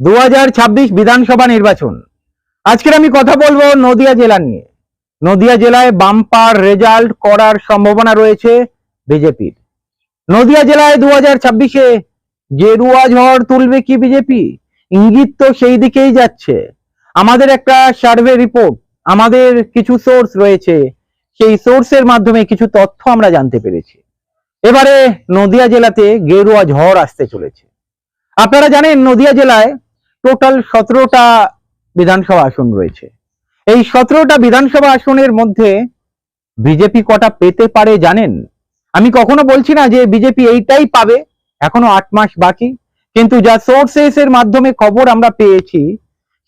দু হাজার ছাব্বিশ বিধানসভা নির্বাচন। আজকের আমি কথা বলব নদিয়া জেলা নিয়ে। নদিয়া জেলায় বাম্পার রেজাল্ট করার সম্ভাবনা রয়েছে বিজেপির। নদিয়া জেলায় দু হাজার ছাব্বিশে গেরুয়া ঝড় তুলবে কি বিজেপি? ইঙ্গিত তো সেই দিকেই যাচ্ছে। আমাদের একটা সার্ভে রিপোর্ট, আমাদের কিছু সোর্স রয়েছে। সেই সোর্সের মাধ্যমে কিছু তথ্য আমরা জানতে পেরেছি। এবারে নদিয়া জেলাতে গেরুয়া ঝড় আসতে চলেছে। আপনারা জানেন নদিয়া জেলায় টোটাল সতেরোটা বিধানসভা আসন রয়েছে। এই সতেরোটা বিধানসভা আসনের মধ্যে বিজেপি কটা পেতে পারে জানেন? আমি কখনো বলছি না যে বিজেপি এইটাই পাবে, এখনও আট মাস বাকি। কিন্তু যা সোর্সেস এর মাধ্যমে খবর আমরা পেয়েছি,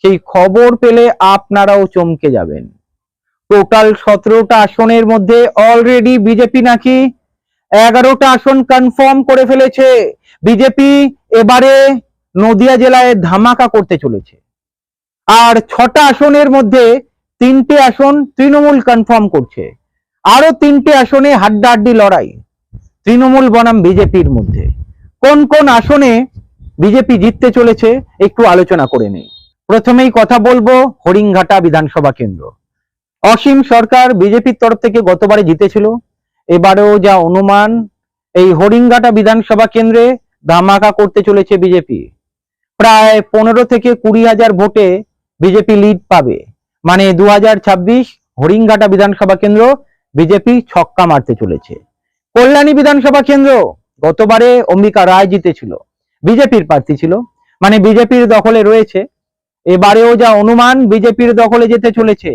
সেই খবর পেলে আপনারাও চমকে যাবেন। টোটাল সতেরোটা আসনের মধ্যে অলরেডি বিজেপি নাকি এগারোটা আসন কনফার্ম করে ফেলেছে। বিজেপি এবারে নদিয়া জেলায় ধামাকা করতে চলেছে। আর ছটা আসনের মধ্যে তিনটে আসন তৃণমূল কনফার্ম করছে। আরও তিনটে আসনে হাড্ডাহাড্ডি লড়াই তৃণমূল বনাম বিজেপির মধ্যে। কোন কোন আসনে বিজেপি জিততে চলেছে একটু আলোচনা করে নেই। প্রথমেই কথা বলব হরিংঘাটা বিধানসভা কেন্দ্র। অসীম সরকার বিজেপির তরফ থেকে গতবারে জিতেছিল। এবারেও যা অনুমান, এই হরিংঘাটা বিধানসভা কেন্দ্রে ধামাকা করতে চলেছে বিজেপি। প্রায় পনেরো থেকে কুড়ি হাজার ভোটে বিজেপি লিড পাবে। মানে দু হাজার ছাব্বিশ হরিংঘাটা বিধানসভা কেন্দ্র বিজেপি ছক্কা মারতে চলেছে। কল্যাণী বিধানসভা কেন্দ্র গতবারে অম্বিকা রায় জিতেছিল। বিজেপির প্রার্থী ছিল। মানে বিজেপির দখলে রয়েছে। এবারেও যা অনুমান, বিজেপির দখলে যেতে চলেছে।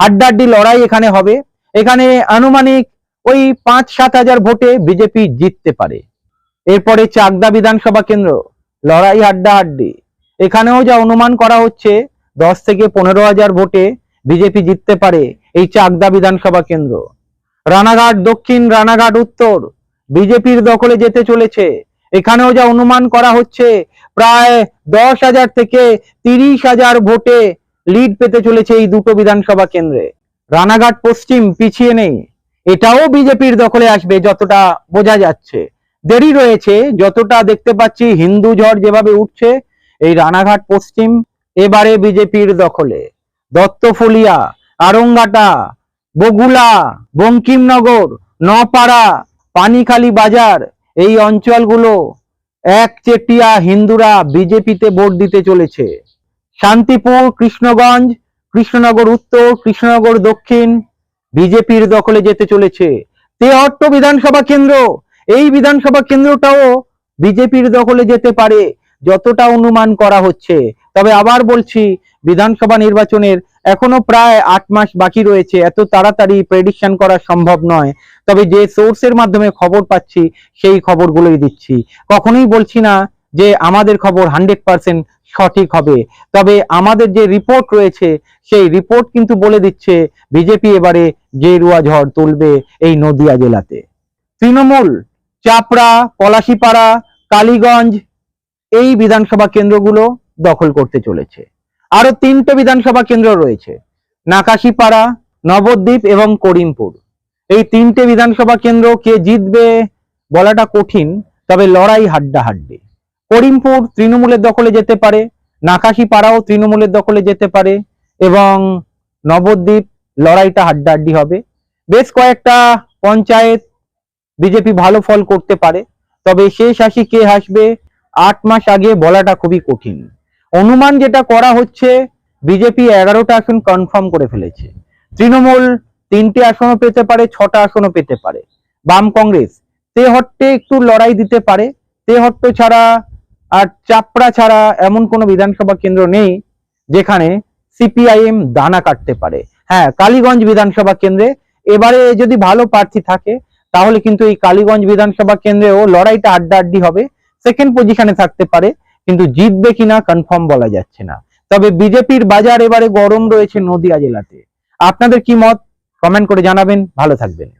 হাড্ডাহাড্ডি লড়াই এখানে হবে। এখানে আনুমানিক ওই পাঁচ সাত হাজার ভোটে বিজেপি জিততে পারে। এরপরে চাকদা বিধানসভা কেন্দ্র। লড়াই হাড্ডাহাড্ডি। এখানেও যা অনুমান করা হচ্ছে, দশ থেকে পনেরো হাজার ভোটে বিজেপি জিততে পারে এই চাকদা বিধানসভা কেন্দ্র। রানাঘাট দক্ষিণ, রানাঘাট উত্তর, বিজেপির দখলে যেতে চলেছে। এখানেও যা অনুমান করা হচ্ছে, প্রায় দশ হাজার থেকে তিরিশ হাজার ভোটে লিড পেতে চলেছে এই দুটো বিধানসভা কেন্দ্রে। রানাঘাট পশ্চিম, পিছিয়ে নেই। এটাও বিজেপির দখলে আসবে, যতটা বোঝা যাচ্ছে। দেরি রয়েছে। যতটা দেখতে পাচ্ছি, হিন্দু ঝড় যেভাবে উঠছে, এই রানাঘাট পশ্চিম, এবারে বিজেপির দখলে। দত্তফুলিয়া, আরঙ্গাটা, বগুলা, বঙ্কিমনগর নপাড়া পানিখালি বাজার, এই অঞ্চলগুলো একচেটিয়া হিন্দুরা বিজেপিতে ভোট দিতে চলেছে। শান্তিপুর, কৃষ্ণগঞ্জ, কৃষ্ণনগর উত্তর, কৃষ্ণনগর দক্ষিণ, বিজেপির দখলে যেতে চলেছে। তেহট্ট বিধানসভা কেন্দ্র এই বিধানসভা কেন্দ্রটাও বিজেপির দখলে যেতে পারে, যতটা অনুমান করা হচ্ছে। তবে আবার বলছি, বিধানসভা নির্বাচনের এখনও প্রায় আট মাস বাকি রয়েছে, এত তাড়াতাড়ি প্রেডিকশন করা সম্ভব নয়। তবে যে সোর্সের মাধ্যমে খবর পাচ্ছি, সেই খবরগুলোই দিচ্ছি। কখনোই বলছি না যে আমাদের খবর হান্ড্রেড পার্সেন্ট সঠিক হবে। তবে আমাদের যে রিপোর্ট রয়েছে, সেই রিপোর্ট কিন্তু বলে দিচ্ছে, বিজেপি এবারে গেরুয়া ঝড় তুলবে এই নদিয়া জেলাতে। তৃণমূল চাপড়া, পলাশিপাড়া, কালীগঞ্জ এই বিধানসভা কেন্দ্রগুলো দখল করতে চলেছে। আরও তিনটে বিধানসভা কেন্দ্র রয়েছে, নাকাশিপাড়া, নবদ্বীপ এবং করিমপুর। এই তিনটে বিধানসভা কেন্দ্র কে জিতবে বলাটা কঠিন, তবে লড়াই হাড্ডাহাড্ডি। করিমপুর তৃণমূলের দখলে যেতে পারে, নাকাশিপাড়াও তৃণমূলের দখলে যেতে পারে, এবং নবদ্বীপ লড়াইটা হাড্ডাহাড্ডি হবে। বেশ কয়েকটা পঞ্চায়েত বিজেপি ভালো ফল করতে পারে, তবে শেষ হাসি কে হাসবে, আট মাস আগে বলাটা খুবই কঠিন। অনুমান যেটা করা হচ্ছে, বিজেপি এগারোটা আসন কনফার্ম করে ফেলেছে। তৃণমূল তিনটে আসনও পেতে পারে, ছটা আসনও পেতে পারে। বাম কংগ্রেস তেহট্টে একটু লড়াই দিতে পারে। তেহট্ট ছাড়া আর চাপড়া ছাড়া এমন কোনো বিধানসভা কেন্দ্র নেই, যেখানে সিপিআইএম দানা কাটতে পারে। হ্যাঁ কালীগঞ্জ বিধানসভা কেন্দ্রে, এবারে যদি ভালো প্রার্থী থাকে তাহলে কিন্তু এই কালীগঞ্জ বিধানসভা কেন্দ্রেও লড়াইটা আড্ডা আড্ডি হবে। সেকেন্ড পজিশনে থাকতে পারে, কিন্তু জিতবে কিনা কনফার্ম বলা যাচ্ছে না। তবে বিজেপির বাজার এবারে গরম রয়েছে নদিয়া জেলাতে। আপনাদের কি মত? কমেন্ট করে জানাবেন। ভালো থাকবেন।